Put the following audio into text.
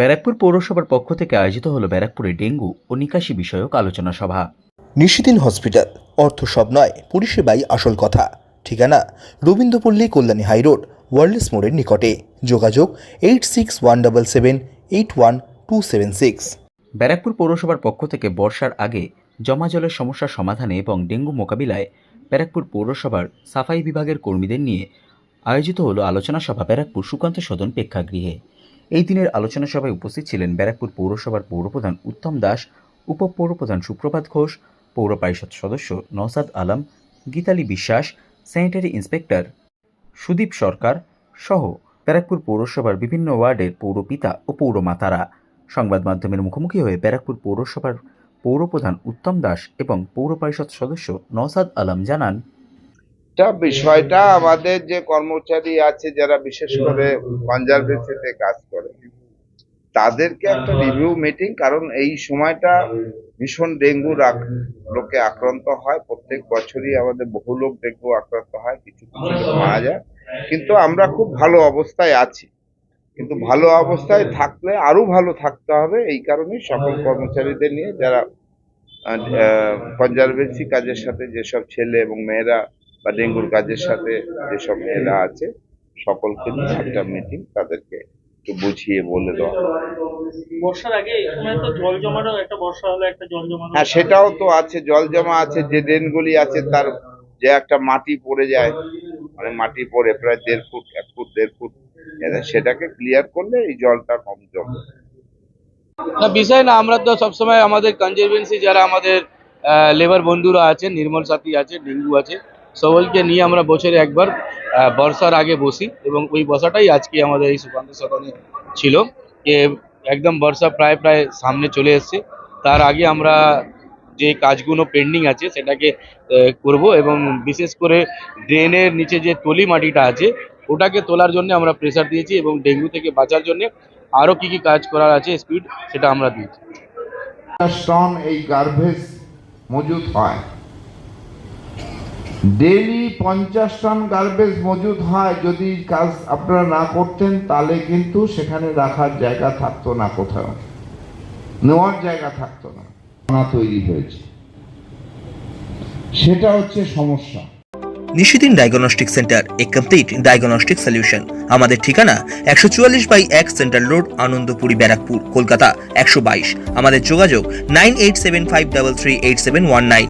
ব্যারাকপুর পৌরসভার পক্ষ থেকে আয়োজিত হলো ব্যারাকপুরে ডেঙ্গু ও নিকাশি বিষয়ক আলোচনা সভা। নিশিদিন হসপিটাল অর্থ সব নয় পরিষেবাই আসল কথা। ঠিকানা রবীন্দ্রপল্লী কল্যাণী হাইরোড ওয়ার্ল্ডস মোড়ের নিকটে। যোগাযোগ eight six one double seven eight one two seven six. Barrackpore পৌরসভার পক্ষ থেকে বর্ষার আগে জমা জলের সমস্যার সমাধানে এবং ডেঙ্গু মোকাবিলায় ব্যারাকপুর পৌরসভার সাফাই বিভাগের কর্মীদের নিয়ে আয়োজিত হলো আলোচনা সভা ব্যারাকপুর সুকান্ত সদন প্রেক্ষাগৃহে। এই দিনের আলোচনা সভায় উপস্থিত ছিলেন ব্যারাকপুর পৌরসভার পৌরপ্রধান উত্তম দাস, উপপৌরপ্রধান সুপ্রভাত ঘোষ, পৌর পরিষদ সদস্য নওসাদ আলম, গীতালি বিশ্বাস, স্যানিটারি ইন্সপেক্টর সুদীপ সরকার সহ ব্যারাকপুর পৌরসভার বিভিন্ন ওয়ার্ডের পৌরপিতা ও পৌরমাতারা। সংবাদ মাধ্যমের মুখোমুখি হয়ে ব্যারাকপুর পৌরসভার পৌরপ্রধান উত্তম দাস এবং পৌর পরিষদ সদস্য নওসাদ আলম জানান এটা বিষয়টা আমাদের যে কর্মচারী আছে যারা বিশেষ করে কনজারভেন্সিতে কাজ করে, তাদেরকে একটা রিভিউ মিটিং কারণ এই সময়টা ভীষণ ডেঙ্গু লোকে আক্রান্ত হয়। প্রত্যেক বছরই আমাদের বহু লোক ডেঙ্গু আক্রান্ত হয়, কিছু কিছু মারা যায়। কিন্তু আমরা খুব ভালো অবস্থায় আছি। কিন্তু ভালো অবস্থায় থাকলে আরও ভালো থাকতে হবে, এই কারণে সকল কর্মচারীদের নিয়ে যারা কনজারভেন্সি কাজের সাথে যেসব ছেলে এবং মেয়েরা বা ডেঙ্গুর কাজের সাথে যেসব মেয়েরা আছে সকলকে নিয়ে একটা মিটিং তাদেরকে একটু বুঝিয়ে বলে দেওয়া বর্ষার আগে এই সময় তো জল জমানো একটা বর্ষা হলে একটা জল জমানো হ্যাঁ সেটাও তো আছে জল জমা আছে যে ড্রেনগুলি আছে তার যে একটা মাটি পড়ে যায় মানে মাটি পড়ে প্রায় দেড় ফুট এক ফুট দেড় ফুট সেটাকে ক্লিয়ার করলে এই জলটা কম জমে। না বিষয় না আমরা তো সবসময় আমাদের কনজারভেন্সি যারা আমাদের লেবার বন্ধুরা আছে নির্মল সাথী আছে ডেঙ্গু আছে সকলকে নিয়ে আমরা বছরে একবার বর্ষার আগে বসি এবং ওই বসাটাই আজকে আমাদের এই সুকান্ত সদনে ছিল যে একদম বর্ষা প্রায় প্রায় সামনে চলে এসছে। তার আগে আমরা যে কাজগুলো পেন্ডিং আছে সেটাকে করব এবং বিশেষ করে ড্রেনের নিচে যে তলি মাটিটা আছে, ওটাকে তোলার জন্য আমরা প্রেসার দিয়েছি এবং ডেঙ্গু থেকে বাঁচার জন্য আরও কি কি কাজ করার আছে স্পিড সেটা আমরা দিয়েছি। টন এই গার্ভেজ মজুদ হয়। ডেলি পঞ্চাশ টন গার্বেজ মজুদ হয়, যদি কাজ আপনারা না করতেন, তাহলে কিন্তু সেখানে রাখার জায়গা থাকতো না কোথাও। নেওয়ার জায়গা থাকতো না। তৈরি হয়েছে। সেটা হচ্ছে সমস্যা। Nishidin diagnostic centre, a complete diagnostic solution. আমাদের ঠিকানা একশো চুয়াল্লিশ বাই এক সেন্ট্রাল রোড, আনন্দপুরি ব্যারাকপুর, কলকাতা, একশো বাইশ। আমাদের যোগাযোগ nine eight seven five double three eight seven one nine.